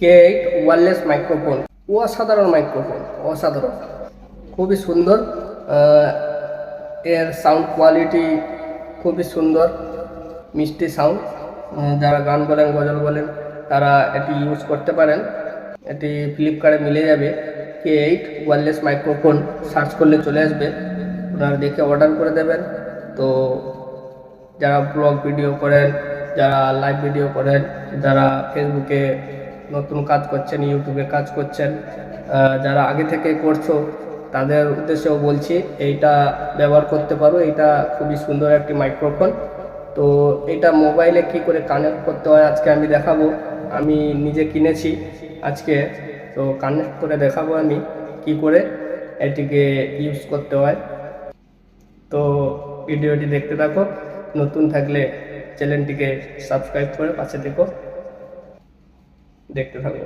K eight wireless microphone? অসাধারণ microphone, অসাধারণ। খুবই সুন্দর এর সাউন্ড কোয়ালিটি খুবই সুন্দর, মিষ্টি সাউন্ড। যারা গান বলেন, গজল বলেন, তারা এটি ইউজ করতে পারেন। এটি ফ্লিপকার্টে মিলে যাবে। K eight wireless microphone search করলে চলে আসবে। ওনারা দেখে অর্ডার করে দেবেন। তো যারা ব্লগ ভিডিও করেন, যারা লাইভ ভিডিও করেন, যারা ফেসবুকে নতুন কাজ করছেন, ইউটিউবে কাজ করছেন যারা আগে থেকে করছ, তাদের উদ্দেশ্যেও বলছি, এইটা ব্যবহার করতে পারো এটা খুবই সুন্দর একটি মাইক্রোফোন তো এটা মোবাইলে কি করে কানেক্ট করতে হয়, আজকে আমি দেখাবো। আমি নিজে কিনেছি আজকে, তো কানেক্ট করে দেখাবো আমি কি করে এটিকে ইউজ করতে হয়। তো ভিডিওটি দেখতে থাকো, নতুন থাকলে চ্যানেলটিকে সাবস্ক্রাইব করে পাশে দেখো দেখতে থাকো।